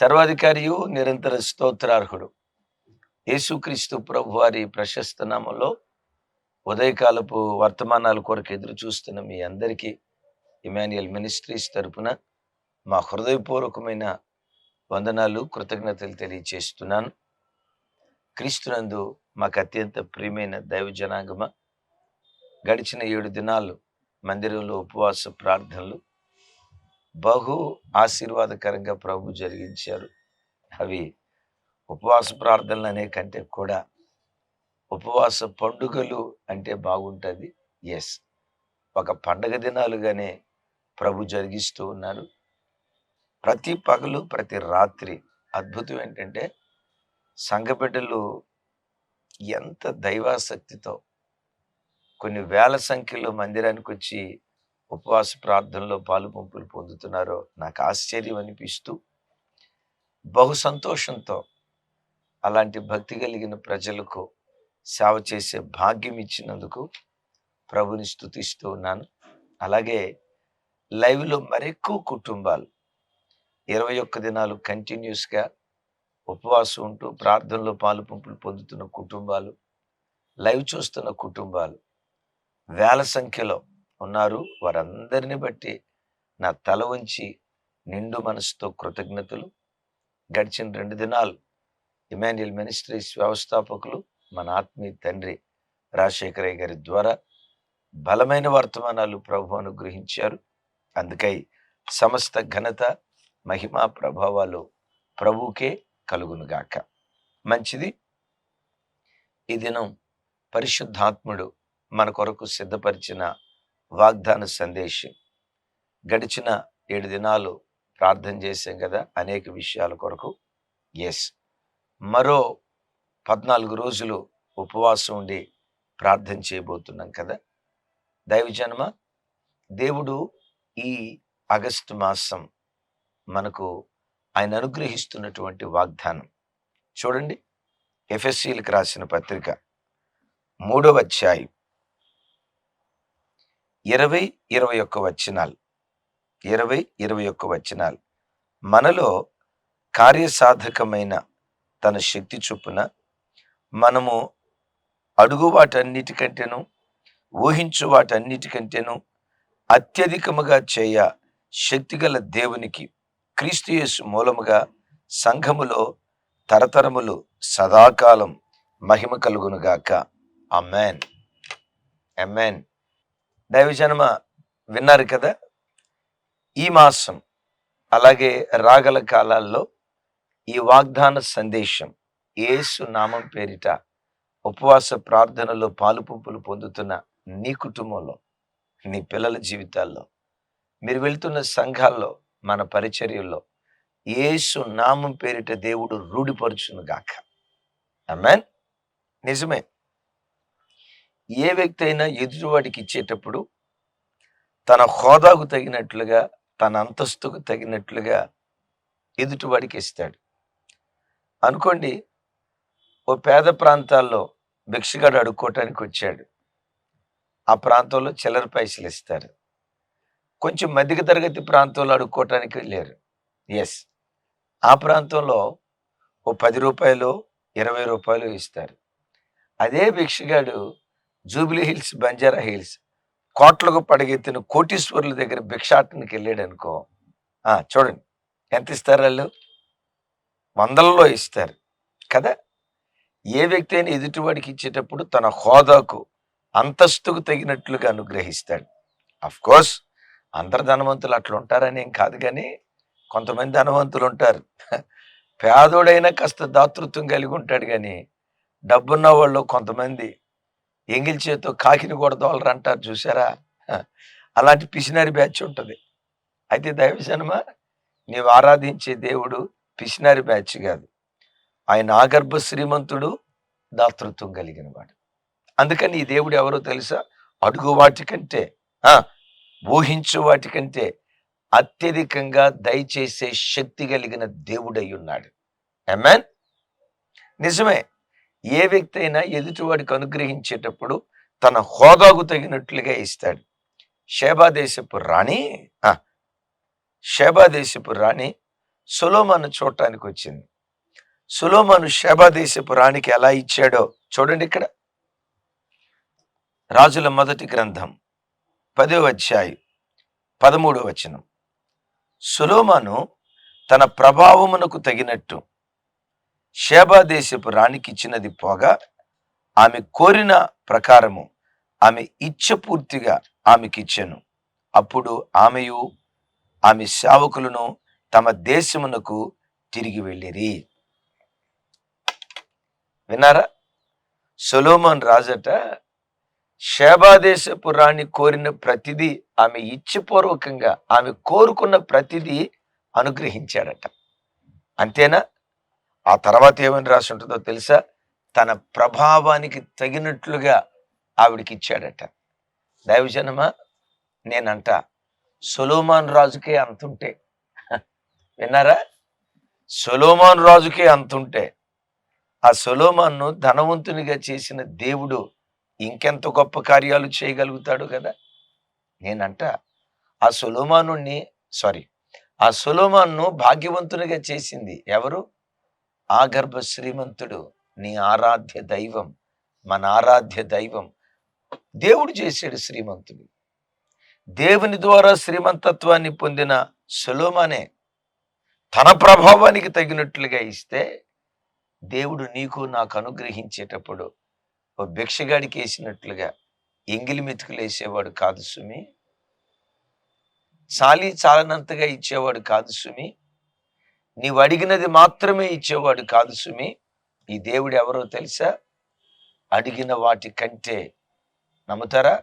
సర్వాధికారియు నిరంతర స్తోత్రార్హుడు. యేసుక్రీస్తు ప్రభు వారి ప్రశస్త నామంలో ఉదయకాలపు వర్తమానాల కొరకు ఎదురు చూస్తున్న మీ అందరికీ ఇమాన్యుయల్ మినిస్ట్రీస్ తరపున మా హృదయపూర్వకమైన వందనాలు కృతజ్ఞతలు తెలియచేస్తున్నాను. క్రీస్తునందు మాకు అత్యంత ప్రియమైన దైవ జనాంగమ గడిచిన ఏడు దినాలు మందిరంలో ఉపవాస ప్రార్థనలు బహు ఆశీర్వాదకరంగా ప్రభు జరిగించారు. అవి ఉపవాస ప్రార్థనలు అనే కంటే కూడా ఉపవాస పండుగలు అంటే బాగుంటుంది. ఎస్ ఒక పండగ దినాలుగానే ప్రభు జరిగిస్తూ ఉన్నారు ప్రతి పగలు ప్రతి రాత్రి అద్భుతం ఏంటంటే సంఘబిడ్డలు ఎంత దైవాసక్తితో కొన్ని వేల సంఖ్యలో మందిరానికి వచ్చి ఉపవాస ప్రార్థనలో పాలు పంపులు పొందుతున్నారో నాకు ఆశ్చర్యం అనిపిస్తూ బహు సంతోషంతో అలాంటి భక్తి కలిగిన ప్రజలకు సేవ చేసే భాగ్యం ఇచ్చినందుకు ప్రభుని స్థుతిస్తూ ఉన్నాను. అలాగే లైవ్లో మరెక్కువ కుటుంబాలు ఇరవై ఒక్క దినాలు కంటిన్యూస్గా ఉపవాసం ఉంటూ ప్రార్థనలో పాలు పంపులు పొందుతున్న కుటుంబాలు లైవ్ చూస్తున్న కుటుంబాలు వేల సంఖ్యలో ఉన్నారు. వారందరిని బట్టి నా తల ఉంచి నిండు మనసుతో కృతజ్ఞతలు. గడిచిన రెండు దినాలు ఇమాన్యుయల్ మినిస్ట్రీస్ వ్యవస్థాపకులు మన ఆత్మీయ తండ్రి రాజశేఖరయ్య గారి ద్వారా బలమైన వర్తమానాలు ప్రభు అనుగ్రహించారు. అందుకై సమస్త ఘనత మహిమా ప్రభావాలు ప్రభుకే కలుగునుగాక. మంచిది. ఈ దినం పరిశుద్ధాత్ముడు మన కొరకు సిద్ధపరిచిన వాగ్దాన సందేశం. గడిచిన ఏడు దినాలు ప్రార్థన చేశాం కదా అనేక విషయాల కొరకు. ఎస్ మరో పద్నాలుగు రోజులు ఉపవాసం ఉండి ప్రార్థన చేయబోతున్నాం కదా. దైవజన్మ దేవుడు ఈ ఆగస్టు మాసం మనకు ఆయన అనుగ్రహిస్తున్నటువంటి వాగ్దానం. చూడండి ఎఫ్ఎస్సీలకు రాసిన పత్రిక మూడవ అధ్యాయం. ఇరవై ఇరవై ఒక్క వచనాలు. ఇరవై ఇరవై ఒక్క వచనాలు. మనలో కార్యసాధకమైన తన శక్తి చొప్పున మనము అడుగు వాటన్నిటికంటేను ఊహించు వాటన్నిటికంటేను అత్యధికముగా చేయ శక్తిగల దేవునికి క్రీస్తుయేసు మూలముగా సంఘములో తరతరములు సదాకాలం మహిమ కలుగునుగాక అమ్మాన్ అమ్మాన్ దైవజనమ విన్నారు కదా? ఈ మాసం అలాగే రాగల కాలాల్లో ఈ వాగ్దాన సందేశం ఏసు నామం పేరిట ఉపవాస ప్రార్థనలో పాలుపుంపులు పొందుతున్న నీ కుటుంబంలో నీ పిల్లల జీవితాల్లో మీరు వెళ్తున్న సంఘాల్లో మన పరిచర్యల్లో ఏసు నామం పేరిట దేవుడు రూఢిపరుచును గాక అమెన్ నిజమే. ఏ వ్యక్తి అయినా ఎదుటివాడికి ఇచ్చేటప్పుడు తన హోదాకు తగినట్లుగా తన అంతస్తుకు తగినట్లుగా ఎదుటివాడికి ఇస్తాడు. అనుకోండి ఓ పేద ప్రాంతాల్లో భిక్షగాడు అడుక్కోవటానికి వచ్చాడు. ఆ ప్రాంతంలో చిల్లర పైసలు ఇస్తారు. కొంచెం మధ్య తరగతి ప్రాంతంలో అడుక్కోవటానికి లేరు ఎస్ ఆ ప్రాంతంలో ఓ పది రూపాయలు ఇరవై రూపాయలు ఇస్తారు. అదే భిక్షగాడు జూబ్లీ హిల్స్ బంజారా హిల్స్. కోట్లకు పడగెత్తిన కోటీశ్వరుల దగ్గర భిక్షాటనకి వెళ్ళాడు అనుకో చూడండి. ఎంత ఇస్తారు వాళ్ళు? వందలలో ఇస్తారు. కదా? ఏ వ్యక్తి అయినా ఎదుటివాడికి ఇచ్చేటప్పుడు తన హోదాకు అంతస్తుకు తగినట్లుగా అనుగ్రహిస్తాడు. అఫ్ కోర్స్ అందరు ధనవంతులు అట్లా ఉంటారని ఏం కాదు కానీ కొంతమంది ధనవంతులు ఉంటారు. పేదోడైనా కాస్త దాతృత్వం కలిగి ఉంటాడు కానీ డబ్బున్న వాళ్ళు కొంతమంది ఎంగిల్ చేతో కాకిని కూడా దోలరు అంటారు చూసారా అలాంటి పిసినారి బ్యాచ్ ఉంటుంది. అయితే దైవజనమ నీవు ఆరాధించే దేవుడు పిసినారి బ్యాచ్ కాదు. ఆయన ఆగర్భ శ్రీమంతుడు దాతృత్వం కలిగిన వాడు అందుకని ఈ దేవుడు ఎవరో తెలుసా? అడుగు వాటికంటే ఆ, ఊహించు వాటికంటే అత్యధికంగా దయచేసే శక్తి కలిగిన దేవుడై ఉన్నాడు. ఎమ్మెన్ నిజమే. ఏ వ్యక్తి అయినా ఎదుటివాడికి అనుగ్రహించేటప్పుడు తన హోదాకు తగినట్లుగా ఇస్తాడు. శేబాదేశపు రాణి ఆ, దేశపు రాణి సులోమాను చూడటానికి వచ్చింది. సులోమాను శబా దేశపు రాణికి ఎలా ఇచ్చాడో చూడండి ఇక్కడ. రాజుల మొదటి గ్రంథం పదో అధ్యాయం పదమూడవ వచనం. సులోమాను తన ప్రభావమునకు తగినట్టు షేబా దేశపు రాణికి ఇచ్చినది పోగా ఆమె కోరిన ప్రకారము ఆమె ఇచ్చ పూర్తిగా ఆమెకిచ్చాను. అప్పుడు ఆమెయు ఆమె సేవకులను తమ దేశమునకు తిరిగి వెళ్ళిరి. విన్నారా? సొలోమన్ రాజట శేబాదేశపు రాణి కోరిన ప్రతిదీ ఆమె ఇచ్చిపూర్వకంగా ఆమె కోరుకున్న ప్రతిదీ అనుగ్రహించాడట. అంతేనా? ఆ తర్వాత ఏమని రాసి ఉంటుందో తెలుసా? తన ప్రభావానికి తగినట్లుగా ఆవిడికి ఇచ్చాడట. దైవజనమా? నేనంట. సొలోమాన్ రాజుకే అంతుంటే. విన్నారా? సొలోమాన్ రాజుకే అంతుంటే. ఆ సొలోమాన్ను ధనవంతునిగా చేసిన దేవుడు ఇంకెంత గొప్ప కార్యాలు చేయగలుగుతాడు కదా? నేనంట. ఆ సొలోమాను సారీ ఆ సొలోమాన్ను భాగ్యవంతునిగా చేసింది ఎవరు? ఆ గర్భ శ్రీమంతుడు నీ ఆరాధ్య దైవం మన ఆరాధ్య దైవం. దేవుడు చేశాడు శ్రీమంతుడు. దేవుని ద్వారా శ్రీమంతత్వాన్ని పొందిన సులోమనే తన ప్రభావానికి తగినట్లుగా ఇస్తే దేవుడు నీకు నాకు అనుగ్రహించేటప్పుడు ఓ భిక్షగాడికి వేసినట్లుగా ఎంగిలి మెతుకులు వేసేవాడు కాదు సుమి. చాలి చాలనంతగా ఇచ్చేవాడు కాదు సుమి. నీవు అడిగినది మాత్రమే ఇచ్చేవాడు కాదు సుమి. ఈ దేవుడు ఎవరో తెలుసా? అడిగిన వాటి కంటే నమ్ముతారా?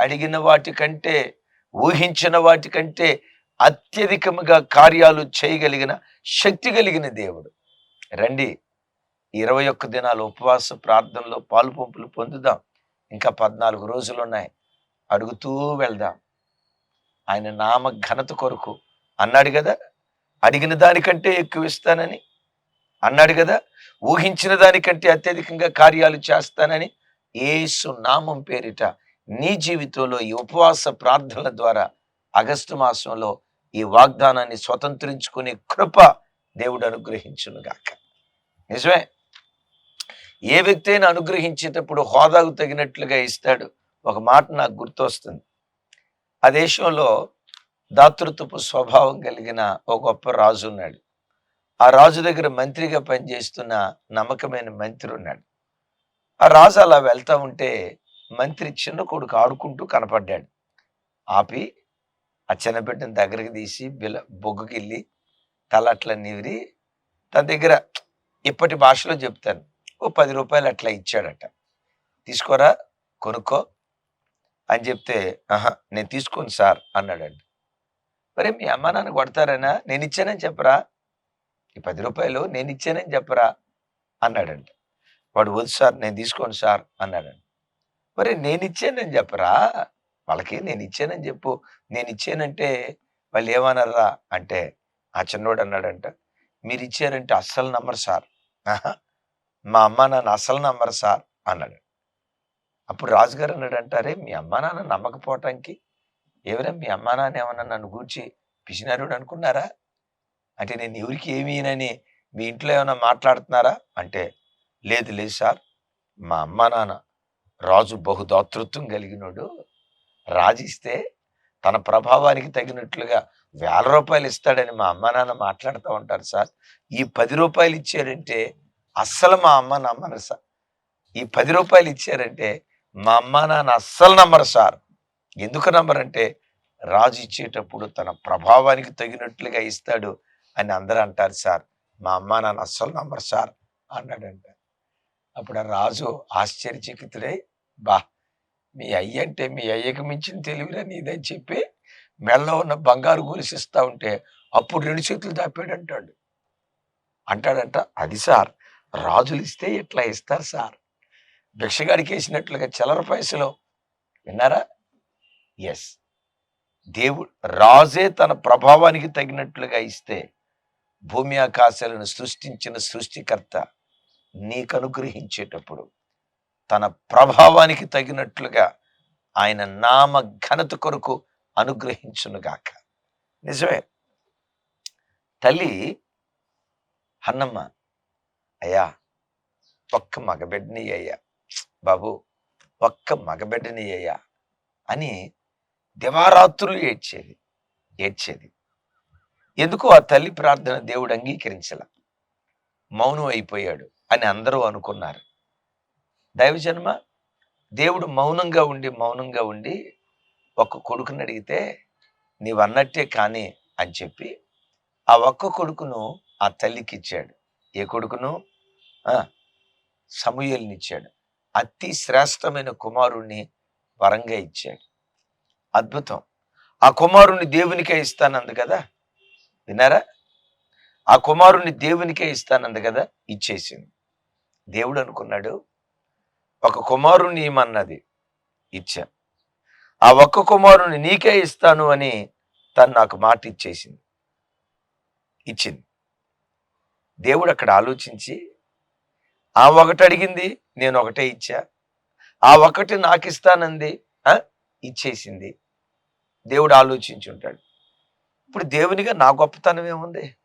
అడిగిన వాటి కంటే ఊహించిన వాటి కంటే అత్యధికముగా కార్యాలు చేయగలిగిన శక్తి కలిగిన దేవుడు. రండి ఇరవై ఒక్క దినాలు ఉపవాస ప్రార్థనలో పాలు పంపులు పొందుదాం. ఇంకా పద్నాలుగు రోజులు ఉన్నాయి. అడుగుతూ వెళ్దాం. ఆయన నామ ఘనత కొరకు అన్నాడు కదా? అడిగిన దానికంటే ఎక్కువ ఇస్తానని. అన్నాడు కదా ఊహించిన దానికంటే అత్యధికంగా కార్యాలు చేస్తానని ఏసు నామం పేరిట నీ జీవితంలో ఈ ఉపవాస ప్రార్థనల ద్వారా ఆగస్టు మాసంలో ఈ వాగ్దానాన్ని స్వతంత్రించుకునే కృప దేవుడు అనుగ్రహించునుగాక నిజమే? ఏ వ్యక్తి అయినా అనుగ్రహించేటప్పుడు హోదాకు తగినట్లుగా ఇస్తాడు. ఒక మాట నాకు గుర్తొస్తుంది. ఆ దేశంలో దాతృత్వపు స్వభావం కలిగిన ఒక గొప్ప రాజు ఉన్నాడు. ఆ రాజు దగ్గర మంత్రిగా పనిచేస్తున్న నమ్మకమైన మంత్రి ఉన్నాడు. ఆ రాజు అలా వెళ్తా ఉంటే మంత్రి చిన్న కొడుకు ఆడుకుంటూ కనపడ్డాడు. ఆపి ఆ చిన్న బిడ్డను దగ్గరికి తీసి బిల బొగ్గుకెళ్ళి తల అట్లా నివిరి తన దగ్గర ఇప్పటి భాషలో చెప్తాను. ఓ పది రూపాయలు అట్లా ఇచ్చాడట. తీసుకోరా కొనుక్కో అని చెప్తే ఆహా నేను తీసుకోను సార్ అన్నాడండి మరి మీ అమ్మ నాన్న కొడతారనా? నేను ఇచ్చానని చెప్పరా? ఈ పది రూపాయలు నేను ఇచ్చానని చెప్పరా? అన్నాడంట. వాడు వద్దు సార్ నేను తీసుకోను సార్ అన్నాడంట. మరి నేను ఇచ్చానని చెప్పరా? వాళ్ళకి నేను ఇచ్చానని చెప్పు. నేను ఇచ్చానంటే వాళ్ళు ఏమన్నారా అంటే ఆ చిన్నోడు అన్నాడంట. మీరు ఇచ్చారంటే అస్సలు నమ్మరు సార్. మా అమ్మ నాన్న అస్సలు నమ్మరు సార్ అన్నాడు. అప్పుడు రాజుగారు అన్నాడంటారే మీ అమ్మ నాన్న నమ్మకపోవటానికి ఎవరా మీ అమ్మా నాన్న ఏమన్నా నన్ను గూర్చి పిసినారుడు అనుకున్నారా? అంటే నేను ఎవరికి ఏమీనని మీ ఇంట్లో ఏమైనా మాట్లాడుతున్నారా? అంటే లేదు లేదు సార్. మా అమ్మ నాన్న రాజు బహుదాతృత్వం కలిగినోడు. రాజు ఇస్తే తన ప్రభావానికి తగినట్లుగా వేల రూపాయలు ఇస్తాడని మా అమ్మ నాన్న మాట్లాడుతూ ఉంటారు సార్. ఈ పది రూపాయలు ఇచ్చారంటే అస్సలు మా అమ్మ నమ్మరు సార్. ఈ పది రూపాయలు ఇచ్చారంటే మా అమ్మ నాన్న అస్సలు నమ్మరు సార్. ఎందుకు నమ్మరంటే రాజు ఇచ్చేటప్పుడు తన ప్రభావానికి తగినట్లుగా ఇస్తాడు అని అందరూ అంటారు సార్ మా అమ్మ నాన్న అస్సలు నమ్మరు సార్ అన్నాడంట. అప్పుడు ఆ రాజు ఆశ్చర్యచకితుడై బా మీ అయ్య అంటే మీ అయ్యకి మించిన తెలివిరా నీదని చెప్పి మెల్ల ఉన్న బంగారు గొలుసిస్తా ఉంటే అప్పుడు రెండు చేతులు దాపాడు అంటాడు. అంటాడంట అది సార్ రాజులు ఇస్తే ఇట్లా ఇస్తారు సార్? భిక్షగాడికి వేసినట్లుగా చిల్లర పైసలు. విన్నారా? ఎస్ దేవుడు రాజే తన ప్రభావానికి తగినట్లుగా ఇస్తే భూమి ఆకాశాలను సృష్టించిన సృష్టికర్త నీకు అనుగ్రహించేటప్పుడు తన ప్రభావానికి తగినట్లుగా ఆయన నామ ఘనత కొరకు అనుగ్రహించునుగాక నిజమే. తల్లి అన్నమ్మ అయ్యా ఒక్క మగబిడ్డని అయ్యా బాబు ఒక్క మగబిడ్డని అయ్యా అని దివారాత్రులు ఏడ్చేది ఏడ్చేది. ఎందుకు ఆ తల్లి ప్రార్థన దేవుడు అంగీకరించల? మౌనం అయిపోయాడు అని అందరూ అనుకున్నారు. దైవజన్మ దేవుడు మౌనంగా ఉండి మౌనంగా ఉండి ఒక్క కొడుకుని అడిగితే నీవు అన్నట్టే కానీ అని చెప్పి ఆ ఒక్క కొడుకును ఆ తల్లికి ఇచ్చాడు. ఏ కొడుకును? సమూయల్నిచ్చాడు. అతి శ్రేష్టమైన కుమారుణ్ణి వరంగా ఇచ్చాడు. అద్భుతం. ఆ కుమారుణ్ణి దేవునికే ఇస్తానంది కదా? విన్నారా? ఆ కుమారుణ్ణి దేవునికే ఇస్తానంది కదా? ఇచ్చేసింది. దేవుడు అనుకున్నాడు ఒక కుమారుణ్ణి ఇమ్మన్నది ఇచ్చా. ఆ ఒక్క కుమారుని నీకే ఇస్తాను అని తను నాకు మాట ఇచ్చేసింది. ఇచ్చింది. దేవుడు అక్కడ ఆలోచించి ఆ ఒకటి అడిగింది నేను ఒకటే ఇచ్చా. ఆ ఒకటి నాకు ఇస్తానంది ఆ, ఇచ్చేసింది. దేవుడు ఆలోచించి ఉంటాడు. ఇప్పుడు దేవునిగా నా గొప్పతనం ఏముంది?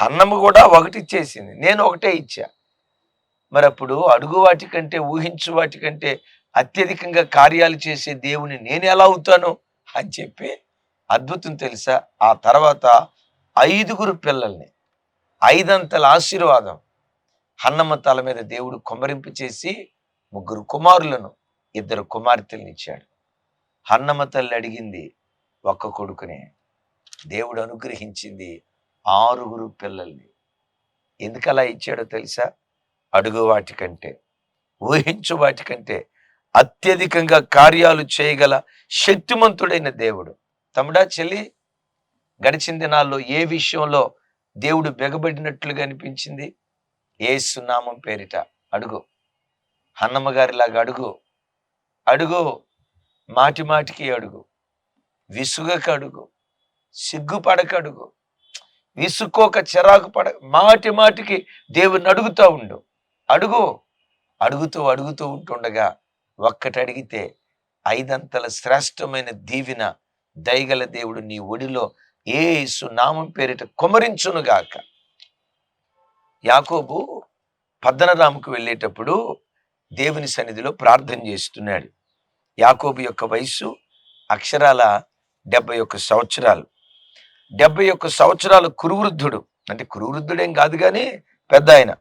అన్నము కూడా ఒకటి ఇచ్చేసింది. నేను ఒకటే ఇచ్చా. మరి అప్పుడు అడుగు వాటి కంటే ఊహించు వాటి కంటే అత్యధికంగా కార్యాలు చేసే దేవుని నేను ఎలా అవుతాను? అని చెప్పి అద్భుతం తెలుసా? ఆ తర్వాత ఐదుగురు పిల్లల్ని ఐదంతల ఆశీర్వాదం హన్నమ్మ తల మీద దేవుడు కుమరింపు చేసి ముగ్గురు కుమారులను ఇద్దరు కుమార్తెలను ఇచ్చాడు. హన్నమ్మ తల్లి అడిగింది ఒక్క కొడుకునే. దేవుడు అనుగ్రహించింది ఆరుగురు పిల్లల్ని. ఎందుకు అలా ఇచ్చాడో తెలుసా? అడుగు వాటికంటే ఊహించు వాటికంటే అత్యధికంగా కార్యాలు చేయగల శక్తిమంతుడైన దేవుడు. తమ్ముడా చెల్లి గడిచిన దినాల్లో ఏ విషయంలో దేవుడు బెగబడినట్లుగా అనిపించింది? ఏ సునామం పేరిట అడుగు. హన్నమ్మ గారిలాగా అడుగు. అడుగు. మాటి మాటికి అడుగు. విసుగక అడుగు సిగ్గుపడక అడుగు విసుక్కోక చిరాకు పడ మాటి మాటికి దేవుని అడుగుతూ ఉండు. అడుగు. అడుగుతూ అడుగుతూ ఉంటుండగా ఒక్కటి అడిగితే ఐదంతల శ్రేష్టమైన దీవిన దయగల దేవుడు నీ ఒడిలో ఏ నామం పేరిట కుమరించునుగాక యాకోబు పద్దనరాముకు వెళ్ళేటప్పుడు దేవుని సన్నిధిలో ప్రార్థన చేస్తున్నాడు. యాకోబు యొక్క వయస్సు అక్షరాల డెబ్బై ఒక్క సంవత్సరాలు. డెబ్బై ఒక్క సంవత్సరాలు కురువృద్ధుడు. అంటే కురువృద్ధుడేం కాదు కానీ పెద్ద ఆయన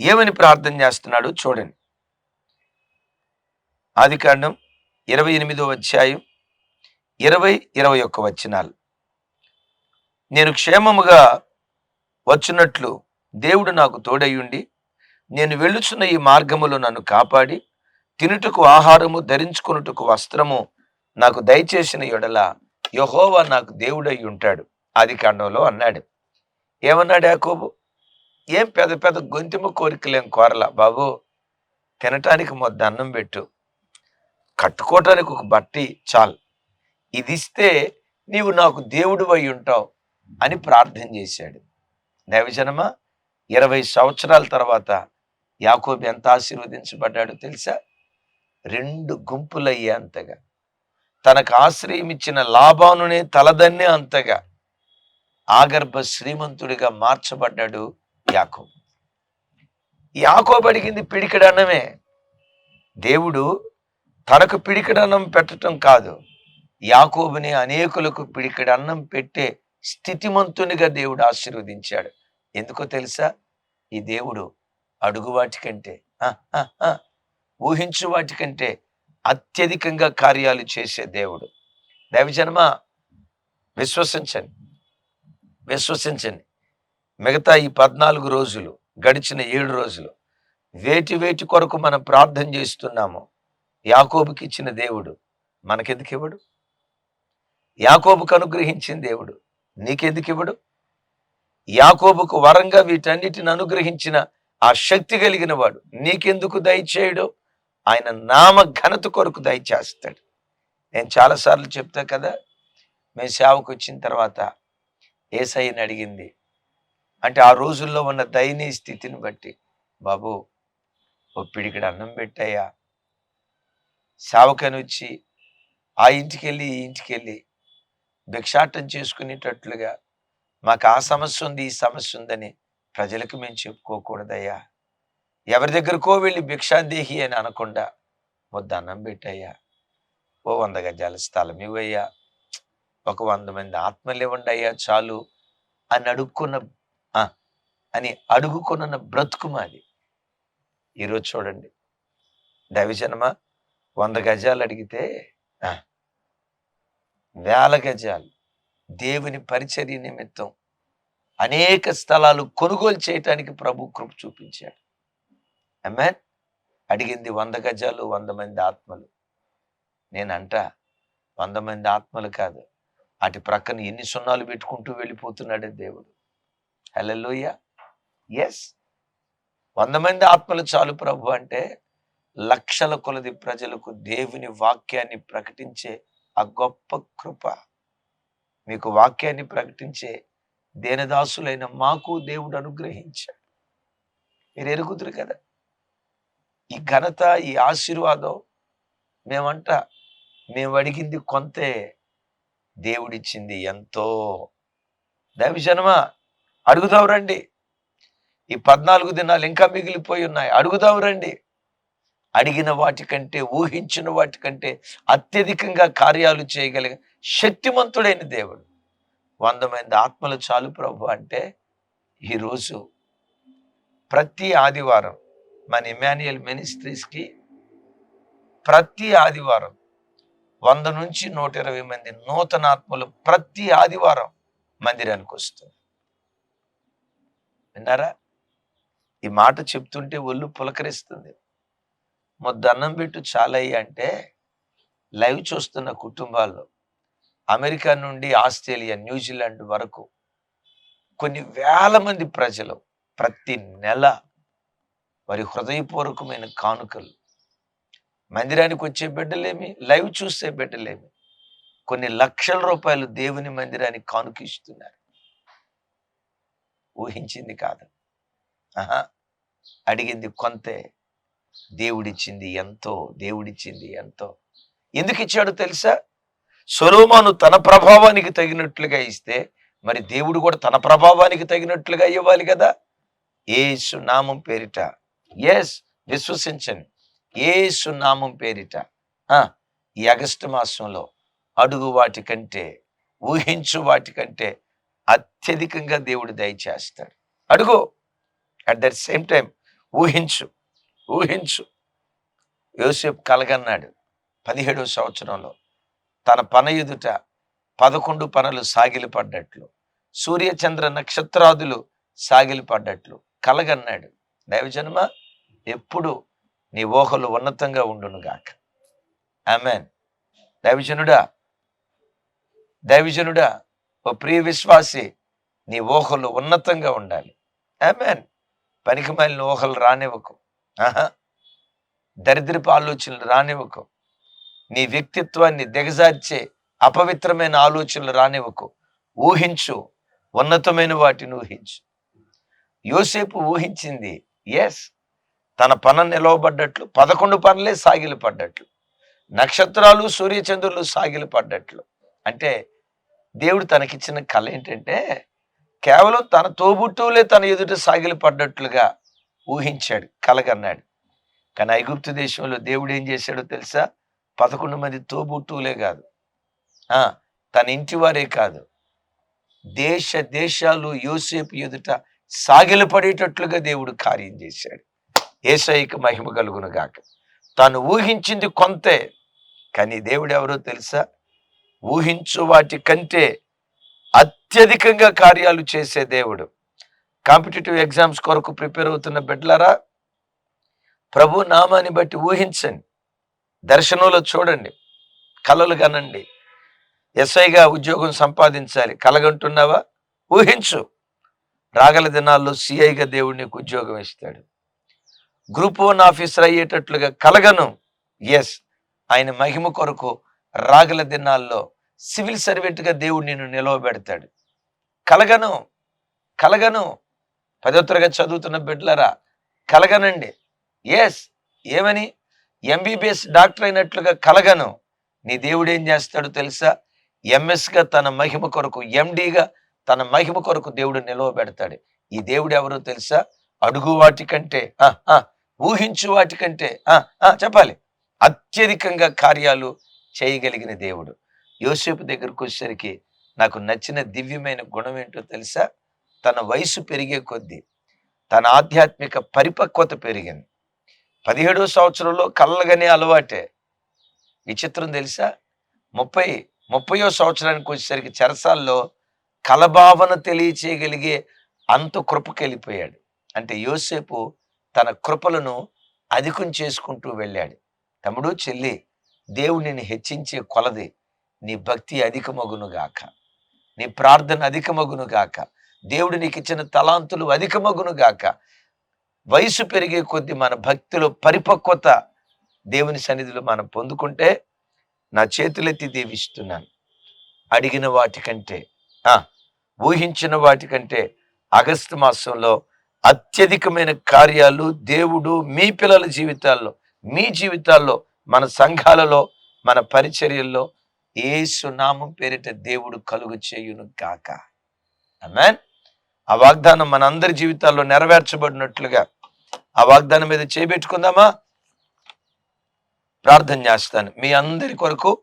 ఏమని ప్రార్థన చేస్తున్నాడు చూడండి. ఆదికాండం ఇరవై ఎనిమిదో అధ్యాయం ఇరవై ఇరవై ఒక్క వచనాలు. నేను క్షేమముగా వచ్చినట్లు దేవుడు నాకు తోడయ్యుండి నేను వెళ్ళుచున్న ఈ మార్గములో నన్ను కాపాడి తినుటకు ఆహారము ధరించుకున్నటకు వస్త్రము నాకు దయచేసిన ఎడల యహోవా నాకు దేవుడై ఉంటాడు. ఆది కాండంలో అన్నాడు. ఏమన్నాడు యాకోబు? ఏం పెద్ద పెద్ద గొంతుమ కోరికలేం కోరలా? బాబు తినటానికి మొద్ద అన్నం పెట్టు. కట్టుకోవటానికి ఒక బట్టి చాలు. ఇది ఇస్తే నీవు నాకు దేవుడు అయి ఉంటావు అని ప్రార్థన చేశాడు. దైవజనమా ఇరవై సంవత్సరాల తర్వాత యాకోబు ఎంత ఆశీర్వదించబడ్డాడో తెలుసా? రెండు గుంపులయ్యే అంతగా. తనకు ఆశ్రయం ఇచ్చిన లాభానునే తలదన్నే అంతగా. ఆగర్భ శ్రీమంతుడిగా మార్చబడ్డాడు యాకోబు. యాకోబు అడిగింది పిడికిడన్నమే. దేవుడు తనకు పిడికిడన్నం పెట్టడం కాదు. యాకోబుని అనేకులకు పిడికిడన్నం పెట్టే స్థితిమంతునిగా దేవుడు ఆశీర్వదించాడు. ఎందుకో తెలుసా? ఈ దేవుడు అడుగు వాటికంటే ఊహించు వాటికంటే అత్యధికంగా కార్యాలు చేసే దేవుడు. దైవజన్మ విశ్వసించండి. విశ్వసించండి. మిగతా ఈ పద్నాలుగు రోజులు గడిచిన ఏడు రోజులు వేటి వేటి కొరకు మనం ప్రార్థన చేస్తున్నాము యాకోబుకి ఇచ్చిన దేవుడు మనకెందుకు ఇవ్వడు? యాకోబుకు అనుగ్రహించిన దేవుడు నీకెందుకు ఇవ్వడు? యాకోబుకు వరంగా వీటన్నిటిని అనుగ్రహించిన ఆ శక్తి కలిగిన వాడు నీకెందుకు దయచేయడు ఆయన నామ ఘనత కొరకు దయచేస్తాడు నేను చాలాసార్లు చెప్తా కదా మేము సేవకు వచ్చిన తర్వాత ఏసయ్యని అడిగింది. అంటే ఆ రోజుల్లో ఉన్న దయనీయ స్థితిని బట్టి బాబు ఓ అన్నం పెట్టాయా సేవకని వచ్చి ఆ ఇంటికి వెళ్ళి ఈ ఇంటికి వెళ్ళి భిక్షాటం చేసుకునేటట్లుగా మాకు ఆ సమస్య ఉంది ఈ సమస్య ఉందని ప్రజలకు మేము చెప్పుకోకూడదయ్యా. ఎవరి దగ్గరకో వెళ్ళి భిక్షాదేహి అని అనకుండా ఓ అన్నం పెట్టయ్యా ఓ వంద గజాల స్థలం ఇవ్వయ్యా ఒక వంద మంది ఆత్మలు ఇవ్వండి అయ్యా చాలు అని అడుక్కున్న ఆ, అని అడుగుకున్న బ్రతుకు మాది. ఈరోజు చూడండి దైవజనమ వంద గజాలు అడిగితే ఆ, వేల గజాలు దేవుని పరిచర్య నిమిత్తం అనేక స్థలాలు కొనుగోలు చేయటానికి ప్రభు కృప చూపించాడు. అమ్మాన్ అడిగింది వంద గజాలు వంద మంది ఆత్మలు. నేనంట వంద మంది ఆత్మలు కాదు. అటు ప్రక్కన ఎన్ని సున్నాలు పెట్టుకుంటూ వెళ్ళిపోతున్నాడే దేవుడు. హలోయ ఎస్ వంద మంది ఆత్మలు చాలు ప్రభు అంటే లక్షల కొలది ప్రజలకు దేవుని వాక్యాన్ని ప్రకటించే ఆ గొప్ప కృప. మీకు వాక్యాన్ని ప్రకటించే దేనదాసులైన మాకు దేవుడు అనుగ్రహించాడు. మీరు ఎరుగుతురు కదా? ఈ ఘనత ఈ ఆశీర్వాదం మేమంట మేము అడిగింది కొంతే దేవుడిచ్చింది ఎంతో. దైవజనమా అడుగుదాం రండి. ఈ పద్నాలుగు దినాలు ఇంకా మిగిలిపోయి ఉన్నాయి. అడుగుదాం రండి. అడిగిన వాటికంటే ఊహించిన వాటికంటే అత్యధికంగా కార్యాలు చేయగలిగిన శక్తిమంతుడైన దేవుడు. వంద మంది ఆత్మలు చాలు ప్రభు అంటే ఈరోజు ప్రతి ఆదివారం మన ఇమాన్యుయల్ మినిస్ట్రీస్కి ప్రతి ఆదివారం వంద నుంచి నూట ఇరవై మంది నూతనాత్మలు ప్రతి ఆదివారం మందిరానికి వస్తారు. విన్నారా? ఈ మాట చెప్తుంటే ఒళ్ళు పులకరిస్తుంది. ముద్ద అన్నం పెట్టు చాలయ్య అంటే లైవ్ చూస్తున్న కుటుంబాల్లో అమెరికా నుండి ఆస్ట్రేలియా న్యూజిలాండ్ వరకు కొన్ని వేల మంది ప్రజలు ప్రతి నెల వారి హృదయపూర్వకమైన కానుకలు. మందిరానికి వచ్చే బిడ్డలేమి లైవ్ చూసే బిడ్డలేమి. కొన్ని లక్షల రూపాయలు దేవుని మందిరానికి కానుకిస్తున్నారు. ఊహించింది కాదు. ఆహా అడిగింది కొంతే. దేవుడిచ్చింది ఎంతో దేవుడిచ్చింది ఎంతో. ఎందుకు ఇచ్చాడు తెలుసా? సొలోమాను తన ప్రభావానికి తగినట్లుగా ఇస్తే మరి దేవుడు కూడా తన ప్రభావానికి తగినట్లుగా ఇవ్వాలి కదా? ఏసు నామం పేరిట ఎస్ విశ్వసించండి. ఏసు నామం పేరిట ఆ, ఈ ఆగస్టు మాసంలో అడుగు వాటి కంటే ఊహించు వాటి కంటే అత్యధికంగా దేవుడు దయచేస్తాడు అడుగు. అట్ దట్ సేమ్ టైం ఊహించు ఊహించు. యోసేపు కలగన్నాడు పదిహేడవ సంవత్సరంలో. తన పన ఎదుట పదకొండు పనులు సాగిలపడ్డట్లు. సూర్యచంద్ర నక్షత్రాదులు సాగిలిపడ్డట్లు. కలగన్నాడు. దైవజన్మ ఎప్పుడు నీ ఊహలు ఉన్నతంగా ఉండునుగాక ఆమెన్. దైవజనుడా దైవజనుడా ఓ ప్రియ విశ్వాసి నీ ఊహలు ఉన్నతంగా ఉండాలి. ఆమెన్. పనికి మాలిన ఊహలు రానివ్వకు. ఆహా. దరిద్రపు ఆలోచనలు రానివ్వకు. నీ వ్యక్తిత్వాన్ని దిగజార్చే అపవిత్రమైన ఆలోచనలు రానివ్వకు. ఊహించు ఉన్నతమైన వాటిని ఊహించు. యోసేపు ఊహించింది ఎస్ తన పన నిలవబడ్డట్లు పదకొండు పనులే సాగిలి పడ్డట్లు నక్షత్రాలు సూర్యచంద్రులు సాగిలి పడ్డట్లు. అంటే దేవుడు తనకిచ్చిన కళ ఏంటంటే కేవలం తన తోబుట్టువులే తన ఎదుట సాగిలి పడ్డట్లుగా ఊహించాడు కలగన్నాడు. కానీ ఐగుప్తు దేశంలో దేవుడు ఏం చేశాడో తెలుసా? పదకొండు మంది తోబుట్టువులే కాదు. ఆ, తన ఇంటి వారే కాదు. దేశ దేశాలు యోసేపు ఎదుట సాగిలపడేటట్లుగా దేవుడు కార్యం చేశాడు. ఏసైకి మహిమ కలుగును గాక. తాను ఊహించింది కొంతే కానీ దేవుడు ఎవరో తెలుసా? ఊహించు వాటి కంటే అత్యధికంగా కార్యాలు చేసే దేవుడు. కాంపిటేటివ్ ఎగ్జామ్స్ కొరకు ప్రిపేర్ అవుతున్న బిడ్డలారా ప్రభు నామాన్ని బట్టి ఊహించండి. దర్శనంలో చూడండి. కలలు కనండి. ఎస్ఐగా ఉద్యోగం సంపాదించాలి. కలగంటున్నావా? ఊహించు. రాగల దినాల్లో సిఐగా దేవుడు నీకు ఉద్యోగం ఇస్తాడు. గ్రూప్ వన్ ఆఫీసర్ అయ్యేటట్లుగా కలగను. ఎస్ ఆయన మహిమ కొరకు రాగల దినాల్లో సివిల్ సర్వెంట్గా దేవుడు నిన్ను నిలవబెడతాడు. కలగను కలగను. పదో తరగతి చదువుతున్న బిడ్డలరా కలగనండి. ఎస్ ఏమని? ఎంబీబీఎస్ డాక్టర్ అయినట్లుగా కలగను. నీ దేవుడు ఏం చేస్తాడో తెలుసా? ఎంఎస్గా తన మహిమ కొరకు ఎండిగా తన మహిమ కొరకు దేవుడు నిలవబెడతాడు ఈ దేవుడు ఎవరో తెలుసా? అడుగు వాటి కంటే ఆ, ఆ, ఊహించు వాటి కంటే ఆ, ఆ, చెప్పాలి. అత్యధికంగా కార్యాలు చేయగలిగిన దేవుడు. యోసేపు దగ్గరకు వచ్చేసరికి నాకు నచ్చిన దివ్యమైన గుణం ఏంటో తెలుసా? తన వయసు పెరిగే కొద్దీ తన ఆధ్యాత్మిక పరిపక్వత పెరిగింది. పదిహేడో సంవత్సరంలో కళ్ళగనే అలవాటే. విచిత్రం తెలుసా? ముప్పై ముప్పయో సంవత్సరానికి వచ్చేసరికి చెరసాల్లో కలభావన తెలియచేయగలిగే అంత కృపకి వెళ్ళిపోయాడు అంటే యోసేపు తన కృపలను అధికం చేసుకుంటూ వెళ్ళాడు. తమ్ముడు చెల్లి దేవుడిని హెచ్చించే కొలది నీ భక్తి అధికమగును గాక. నీ ప్రార్థన అధికమగును గాక. దేవుడు నీకు ఇచ్చిన తలాంతులు అధికమగును గాక. వయసు పెరిగే కొద్దీ మన భక్తిలో పరిపక్వత దేవుని సన్నిధిలో మనం పొందుకుంటే నా చేతులెత్తి దీవిస్తున్నాను. అడిగిన వాటికంటే ఊహించిన వాటికంటే ఆగస్టు మాసంలో అత్యధికమైన కార్యాలు దేవుడు మీ పిల్లల జీవితాల్లో మీ జీవితాల్లో మన సంఘాలలో మన పరిచర్యల్లో ఏసు నామం పేరిట దేవుడు కలుగు చేయును గాక. అమెన్ ఆ వాగ్దానం మన అందరి జీవితాల్లో నెరవేర్చబడినట్లుగా ఆ వాగ్దానం మీద చేపెట్టుకుందామా? ప్రార్థన చేస్తాను. మీ అందరి కొరకు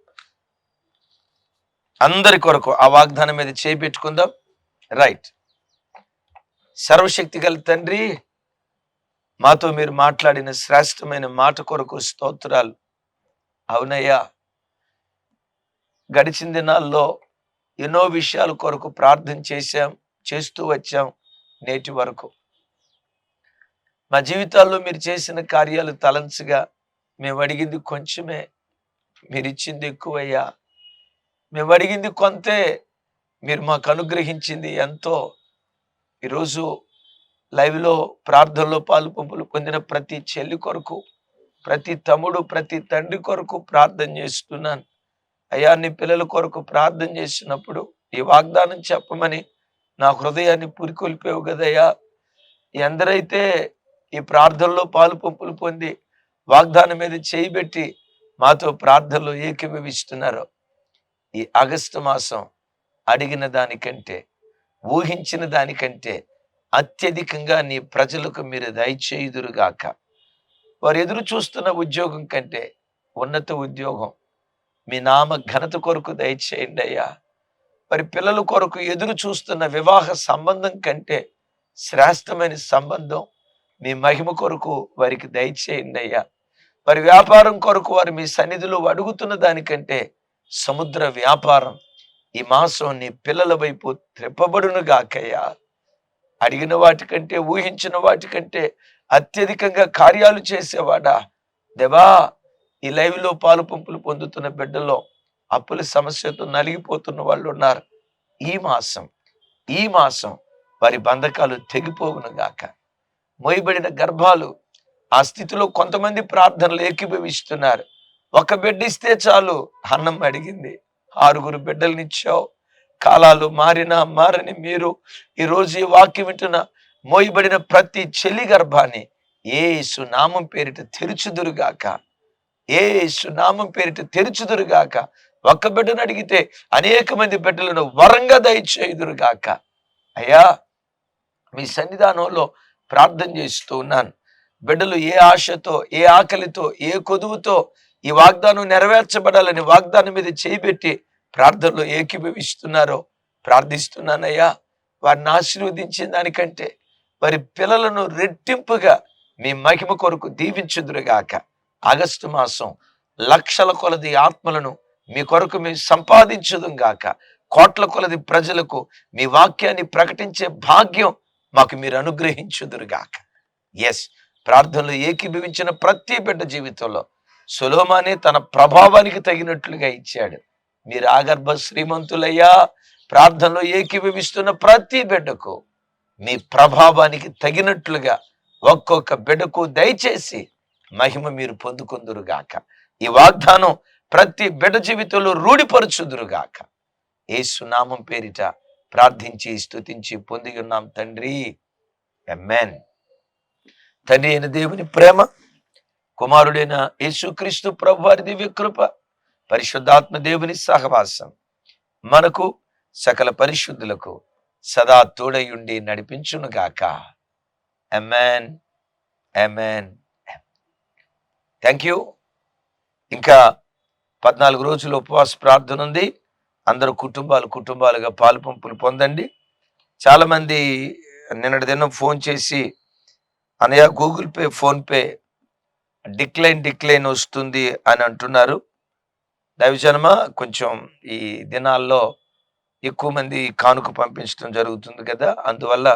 అందరి కొరకు ఆ వాగ్దానం మీద చేపెట్టుకుందాం. రైట్ సర్వశక్తి గల తండ్రి మాతో మీరు మాట్లాడిన శ్రేష్టమైన మాట కొరకు స్తోత్రాలు. అవునయ్యా గడిచిన దినాల్లో ఎన్నో విషయాల కొరకు ప్రార్థన చేశాం చేస్తూ వచ్చాం నేటి వరకు. మా జీవితాల్లో మీరు చేసిన కార్యాలు తలంచగా మేము అడిగింది కొంచెమే మీరు ఇచ్చింది ఎక్కువయ్యా. మేము అడిగింది కొంతే మీరు మాకు అనుగ్రహించింది ఎంతో. ఈరోజు లైవ్లో ప్రార్థనలో పాలు పంపులు పొందిన ప్రతి చెల్లి కొరకు ప్రతి తమ్ముడు ప్రతి తండ్రి కొరకు ప్రార్థన చేస్తున్నాను. అయ్యా నీ పిల్లల కొరకు ప్రార్థన చేసినప్పుడు ఈ వాగ్దానం చెప్పమని నా హృదయాన్ని పురికొల్పేవు కదయ్యా. ఎందరైతే ఈ ప్రార్థనలో పాలు పంపులు పొంది వాగ్దానం మీద చేయిబెట్టి మాతో ప్రార్థనలో ఏకీభవిస్తున్నారో. ఈ ఆగస్టు మాసం అడిగిన దానికంటే ఊహించిన దానికంటే అత్యధికంగా నీ ప్రజలకు మీరు దయచేయుదురుగాక. వారు ఎదురు చూస్తున్న ఉద్యోగం కంటే ఉన్నత ఉద్యోగం మీ నామ ఘనత కొరకు దయచేయండి అయ్యా. మరి పిల్లల కొరకు ఎదురు చూస్తున్న వివాహ సంబంధం కంటే శ్రేష్టమైన సంబంధం మీ మహిమ కొరకు వారికి దయచేయండి అయ్యా. మరి వ్యాపారం కొరకు వారు మీ సన్నిధిలో అడుగుతున్న దానికంటే సముద్ర వ్యాపారం ఈ మాసం నీ పిల్లల వైపు త్రిప్పబడును గాకయ్యా. అడిగిన వాటికంటే ఊహించిన వాటికంటే అత్యధికంగా కార్యాలు చేసేవాడా? దేవా ఈ లైవ్లో పాలు పంపులు పొందుతున్న బిడ్డలో అప్పుల సమస్యతో నలిగిపోతున్న వాళ్ళు ఉన్నారు. ఈ మాసం ఈ మాసం వారి బంధకాలు తెగిపోవును గాక. మోయబడిన గర్భాలు ఆ స్థితిలో కొంతమంది ప్రార్థనలు ఏకీభవిస్తున్నారు. ఒక బిడ్డ ఇస్తే చాలు. అన్నం అడిగింది. ఆరుగురు బిడ్డలనిచ్చావు. కాలాలు మారినా మారని మీరు ఈ రోజు ఈ వాక్యం వింటున్న మోయబడిన ప్రతి చెలి గర్భాన్ని ఏసు నామం పేరిట తెరుచుదురుగాక. ఏసు నామం పేరిట తెరుచుదురుగాక. ఒక్క బిడ్డను అడిగితే అనేక మంది బిడ్డలను వరంగా దయచేయుదురుగాక. అయ్యా మీ సన్నిధానంలో ప్రార్థన చేస్తూ ఉన్నాను. బిడ్డలు ఏ ఆశతో ఏ ఆకలితో ఏ కొదువుతో ఈ వాగ్దానం నెరవేర్చబడాలని వాగ్దానం మీద చేయిబెట్టి ప్రార్థనలో ఏకీభవిస్తున్నారో ప్రార్థిస్తున్నానయ్యా. వారిని ఆశీర్వదించిన దానికంటే వారి పిల్లలను రెట్టింపుగా మీ మహిమ కొరకు దీవించుదురుగాక. ఆగస్టు మాసం లక్షల కొలది ఆత్మలను మీ కొరకు మేము సంపాదించుదం గాక కోట్ల కొలది ప్రజలకు మీ వాక్యాన్ని ప్రకటించే భాగ్యం మాకు మీరు అనుగ్రహించుదురుగాక. ఎస్ ప్రార్థనలు ఏకీభవించిన ప్రతి బిడ్డ జీవితంలో సులోమానే తన ప్రభావానికి తగినట్లుగా ఇచ్చాడు. మీరు ఆగర్భ శ్రీమంతులయ్యా ప్రార్థనలో ఏకీభవిస్తున్న ప్రతి బిడ్డకు మీ ప్రభావానికి తగినట్లుగా ఒక్కొక్క బిడ్డకు దయచేసి మహిమ మీరు పొందుకుందురుగాక. ఈ వాగ్దానం ప్రతి బిడ్డ జీవితంలో రూఢిపరచుదురుగాక. ఏ సునామం పేరిట ప్రార్థించి స్థుతించి పొంది ఉన్నాం తండ్రి. ఎమ్మెన్ తండ్రి అయిన దేవుని ప్రేమ కుమారుడైన యేసుక్రీస్తు ప్రభు వారి దివ్య కృప పరిశుద్ధాత్మ దేవుని సహవాసం మనకు సకల పరిశుద్ధులకు సదా తోడయుండి నడిపించునుగాక అమెన్ అమెన్ థ్యాంక్ యూ ఇంకా పద్నాలుగు రోజులు ఉపవాస ప్రార్థన ఉంది. అందరూ కుటుంబాలు కుటుంబాలుగా పాలు పంపులు పొందండి. చాలామంది నిన్నటి దినం ఫోన్ చేసి Anaya Google Pay PhonePe decline decline వస్తుంది అని అంటున్నారు. దైవజనమ కొంచెం ఈ దినాల్లో ఎక్కువ మంది కానుక పంపించడం జరుగుతుంది కదా అందువల్ల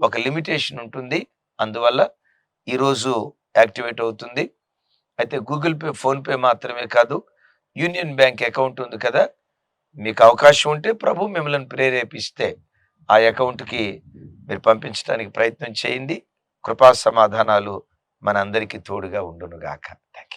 ఒక లిమిటేషన్ ఉంటుంది. అందువల్ల ఈరోజు యాక్టివేట్ అవుతుంది. అయితే గూగుల్ పే ఫోన్పే మాత్రమే కాదు యూనియన్ బ్యాంక్ అకౌంట్ ఉంది కదా మీకు అవకాశం ఉంటే ప్రభు మిమ్మల్ని ప్రేరేపిస్తే ఆ అకౌంట్కి మీరు పంపించడానికి ప్రయత్నం చేయండి. కృపా సమాధానాలు మనందరికీ తోడుగా ఉండునుగాక. థ్యాంక్